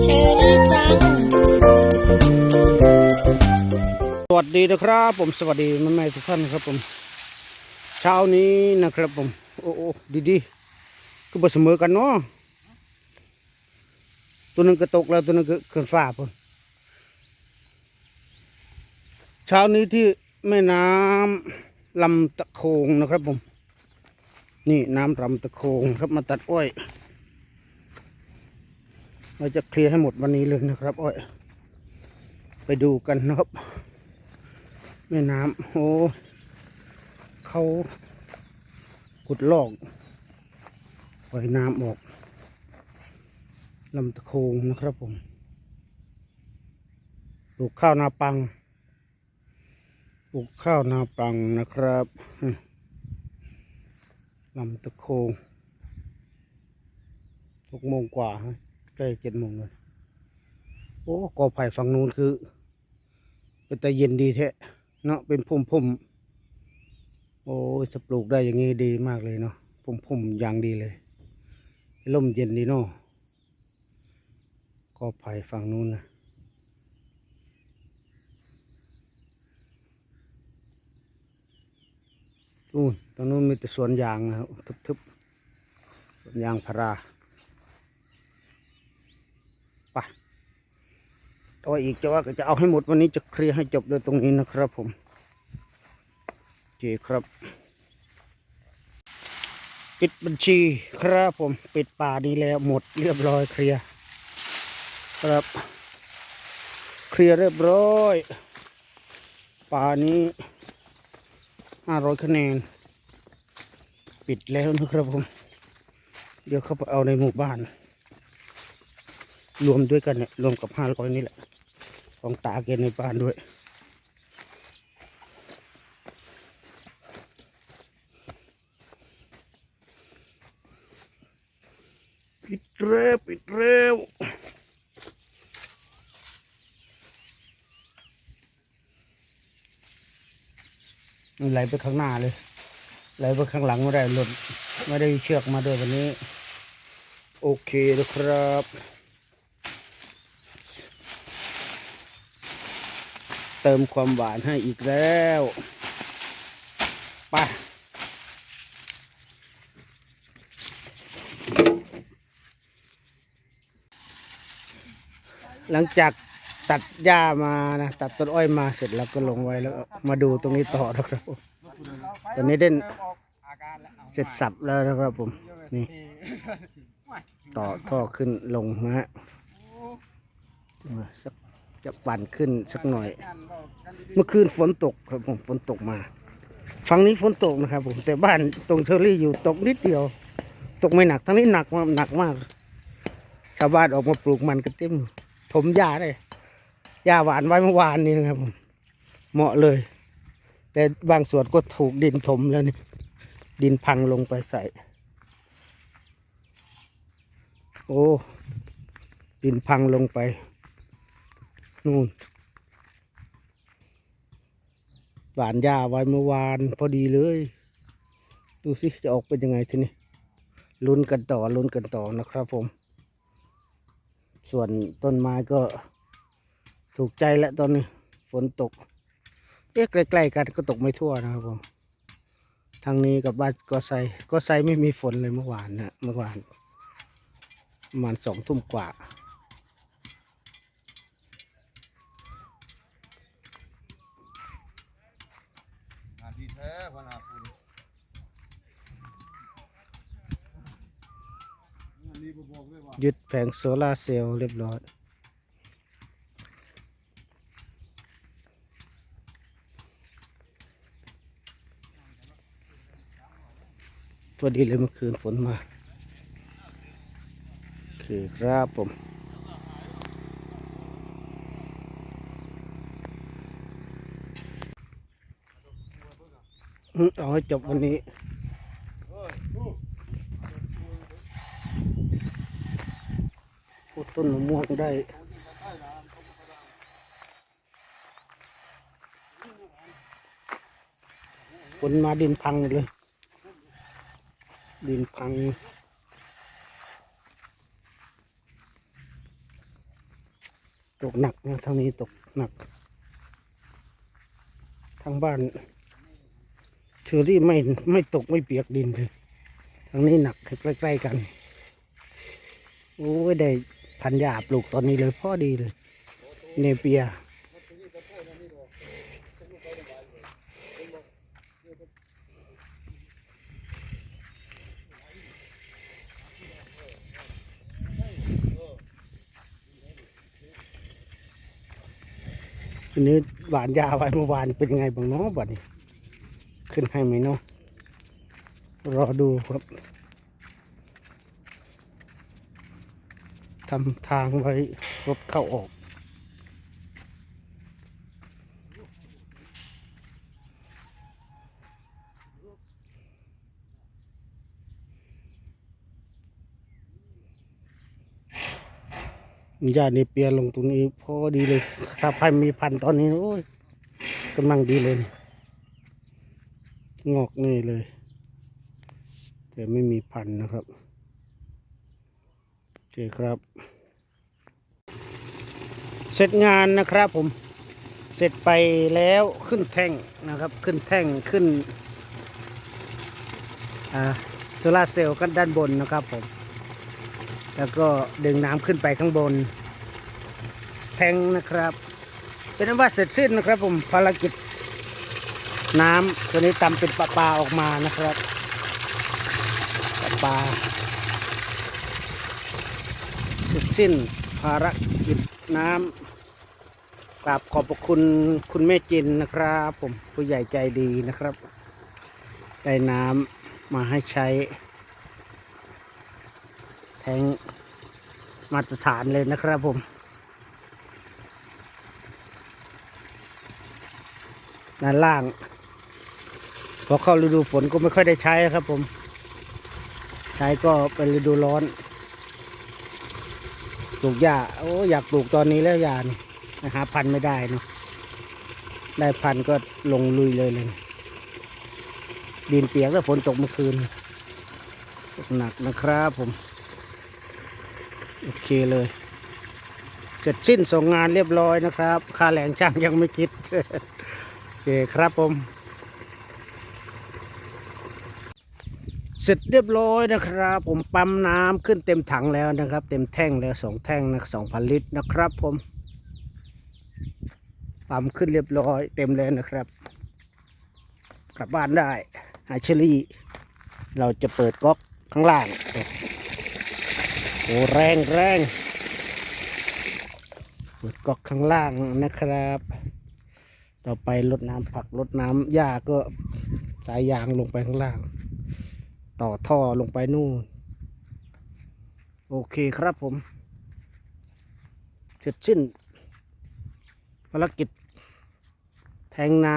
เชอรี่จัง สวัสดีนะครับ ผมสวัสดีแม่แม่ๆทุกท่านครับผม เช้านี้นะครับผม โอ้โอ้ดีดีๆคือบ่เสมอกันเนาะตัวหนึงก็ตกแล้วตัวหนึงก็ขึ้นฟ้าพุ่นเช้านี้ที่แม่น้ำลำตะโคงนะครับผม นี่น้ำลำตะโคงครับมาตัดอ้อย เราจะเคลียร์ให้หมดวันนี้เลยนะครับ อ้อย ไปดูกันนะครับแม่น้ำโอ้เขาขุดลอกปล่อยน้ำออกลำตะโคงนะครับผมปลูกข้าวนาปัง ปลูกข้าวนาปังนะครับ อืมลำตะโคงหกโมงกว่าฮะใกล้เจ็ดโมงเลยโอ้กอไผ่ฝั่งนู้นคือ เป็นแต่เย็นดีแท้เนาะเป็นพุ่มพุ่มโอ้ยจะปลูกได้อย่างนี้ดีมากเลยเนาะพุ่มพุ่มอย่างดีเลยร่มเย็นดีเนาะก็ไผ่ฝั่งนู้นนะ อู้นตรงนู้นมีแต่สวนยางนะครับทึบๆสวนยางพาราไปตัวอีกจะว่าก็จะเอาให้หมดวันนี้จะเคลียร์ให้จบเลยตรงนี้นะครับผมโอเคครับ ปิดบัญชีครับผมปิดป่านี้แล้วหมดเรียบร้อยเคลียร์ครับ เคลียร์เรียบร้อย ป่านี้ ห้าร้อยคะแนน ปิดแล้วนะครับผม เดี๋ยวเข้าไปเอาในหมู่บ้าน รวมด้วยกันเนี่ย รวมกับห้าร้อยนี่แหละ ของตาเกณฑ์ในบ้านด้วยปิดเร็วปิดเร็ว ไหลไปข้างหน้าเลย ไหลไปข้างหลังไม่ได้หล่นไม่ได้เชือกมาด้วยวันนี้ โอเคนะครับเติมความหวานให้อีกแล้วไปหลังจาก ตัดหญ้ามานะตัดต้นอ้อยมาเสร็จแล้วก็ลงไว้แล้วมาดูตรงนี้ต่อนะครับผมตอนนี้เด่นเสร็จสับแล้วนะครับผมนี่ ต่อท่อขึ้นลงนะฮะสักจะปั่นขึ้นสักหน่อย เมื่อคืนฝนตกครับผมฝนตกมาฝั่งนี้ฝนตกนะครับ ผมแต่บ้านตรงเชอรี่อยู่ตกนิดเดียว ตกไม่หนักทั้งนี้หนักมากหนักมากชาวบ้านออกมาปลูกมันกันเต็มถมหญ้าได้ หญ้าหวานไว้เมื่อวานนี้นะครับผมเหมาะเลย แต่บางส่วนก็ถูกดินถมแล้วนี่ดินพังลงไปใส่ โอ้ ดินพังลงไป นู่น หวานหญ้าไว้เมื่อวานพอดีเลย ดูสิจะออกเป็นยังไงทีนี้ลุ้นกันต่อลุ้นกันต่อนะครับผม ส่วนต้นไม้ก็ ถูกใจแล้วตอนนี้ ฝนตกเอ๊ะใกล้ๆกันก็ตกไม่ทั่วนะครับผมทางนี้กับบ้านก็ไซก็ไซไม่มีฝนเลยเมื่อวานนะเมื่อวานประมาณสองทุ่มกว่างานที่แท้พนาคุณงานนี้บ่บอกเลยว่ายึดแผงโซลาร์เซลล์เรียบร้อย พอดีเลยเมื่อคืนฝนมาโอครับผมเอาให้จบวันนี้พูดต้นมะม่วงได้ฝนมาดินพังเลย ดินพังตกหนักนะทางนี้ตกหนัก ทางบ้านเชอรี่ไม่ไม่ตกไม่เปียกดินเลยทางนี้หนักใกล้ๆกัน โอ้ยได้พันยาปลูกตอนนี้เลยพ่อดีเลย เนเปียันนี้หวานยาไว้เมื่อวานเป็นยังไงบ้างเนาะบัดนี้ ขึ้นให้ไหมเนาะรอดูครับทำทางไว้รถเข้าออก ญาตินี่เปียลงตรงนี้พอดีเลย ถ้าพันมีพันตอนนี้โอ้ยกำลังดีเลย งอกนี่เลย แต่ไม่มีพันนะครับโอเคครับ เสร็จงานนะครับผมเสร็จไปแล้วขึ้นแท่งนะครับ ขึ้นแท่งขึ้นโซลาเซลล์กันด้านบนนะครับผม แล้วก็ดึงน้ำขึ้นไปข้างบน แทงนะครับ เป็นอันว่าเสร็จสิ้นนะครับ ผมภารกิจ น้ำตัวนี้ตำเป็นปลาปลาออกมานะครับปลาปลาเสร็จสิ้นภารกิจน้ำกราบขอบพระคุณคุณแม่จินนะครับ ผมผู้ใหญ่ใจดีนะครับ ได้น้ำมาให้ใช้ แทงมาตรฐานเลยนะครับผม ด้านล่าง พอเข้าฤดูฝนก็ไม่ค่อยได้ใช้ครับผม ใช้ก็เป็นฤดูร้อนปลูกหญ้าโอ้อยากปลูกตอนนี้แล้วหญ้านี่หาพันธุ์ไม่ได้เนาะได้พันธุ์ก็ลงลุยเลยเลย ดินเปียกแล้วฝนตกเมื่อคืนตกหนักนะครับผม โอเคเลย เสร็จสิ้นส่งงานเรียบร้อยนะครับ ค่าแรงช่างยังไม่คิด โอเคครับผม เสร็จเรียบร้อยนะครับ ผมปั๊มน้ำขึ้นเต็มถังแล้วนะครับ เต็มแท่งแล้วสองแท่งนะสองพันลิตรนะครับผม ปั๊มขึ้นเรียบร้อย เต็มแล้วนะครับ กลับบ้านได้หาเชอรี่ เราจะเปิดก๊อกข้างล่าง โอ้แรงแรงเปิดกอกข้างล่างนะครับ ต่อไปลดน้ำผักลดน้ำหญ้าก็สายยางลงไปข้างล่าง ต่อท่อลงไปนู่น โอเคครับผม เสร็จสิ้นภารกิจ แทงน้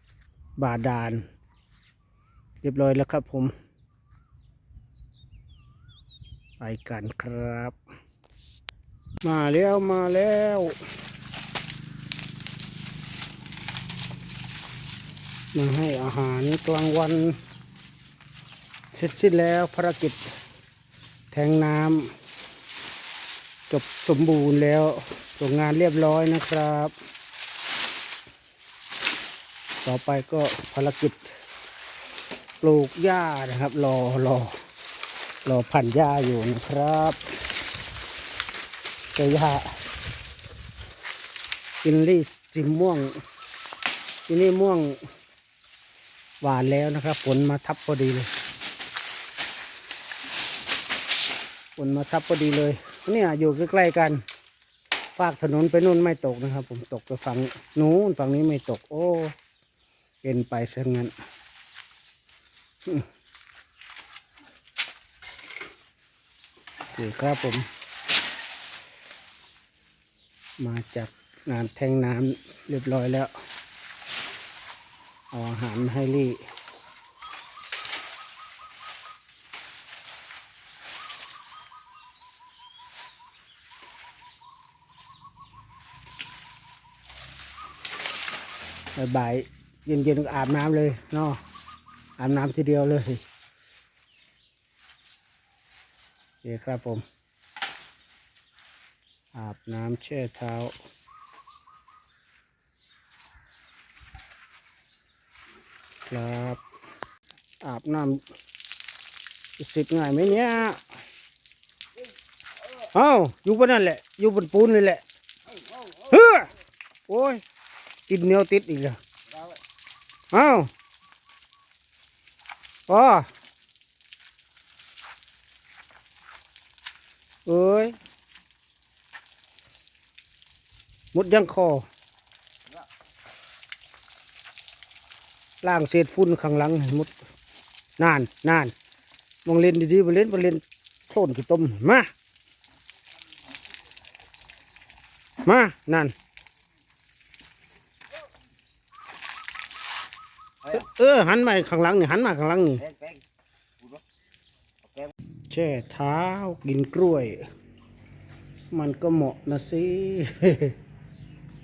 ำบาดาล เรียบร้อยแล้วครับผม ไปกันครับ มาแล้วมาแล้วมาให้อาหารกลางวันเสร็จสิ้นแล้วภารกิจ แทงน้ำจบสมบูรณ์แล้วส่งงานเรียบร้อยนะครับ ต่อไปก็ภารกิจ ปลูกหญ้านะครับ รอรอ รอพันหญ้าอยู่นะครับแต่หญ้ากินลี่สีม่วงที่นี่ม่วงหวานแล้วนะครับฝนมาทับพอดีเลยฝนมาทับพอดีเลยเนี่ยอยู่ใกล้ๆกันฝากถนนไปนู่นไม่ตกนะครับ ผมตกไปฝั่งนู้นฝั่งนี้ไม่ตก โอ้เอ็นไปซะงั้น โอเครับผม มาจากงานแทงน้ำเรียบร้อยแล้ว เอาอาหารให้ลี่บ่ายเย็นๆก็อาบน้ำเลยเนาะอาบน้ำทีเดียวเลย โอเคครับผม อาบน้ำแช่เท้า ครับ อาบน้ำสร็จง่ายไหมเนี่ยเอ้าอยู่บนนั่นแหละ อยู่บนปูนนี่แหละเฮ้อโอ้ย ติดเนียวติดอีกแล้วเอ้าอ๋อ เอ้ยมดยังคอล่างเศษฝุ่นข้างหลังให้หมดนานนานมองเล่นดีๆมาเล่นมาเล่นโคลนขี้ต้มมามานั่นเออหันมาข้างหลังนี่หันมาข้างหลังนี่ ช่เท้ากินกล้วย มันก็เหมาะนะสิ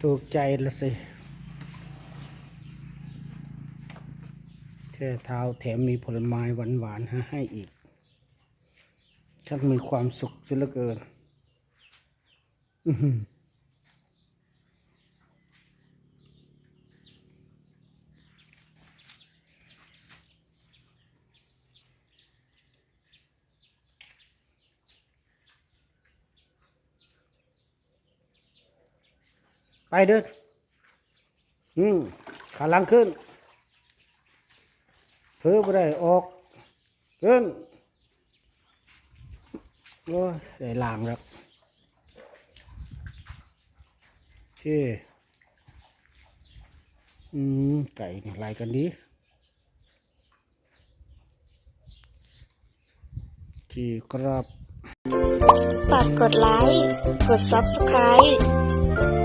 ถูกใจละสิ แช่เท้าแถมมีผลไม้หวานๆให้ให้อีกช่างมีความสุขเสียเหลือเกิน อื ไปเด้ออืมขาหลังขึ้นเพื่อไปได้ออกขึ้นโอ้ยได้ล่างแล้วโอเคอืมไก่เนี่ยลายกันดีที่ครับ ฝากกดไลค์ กด Subscribe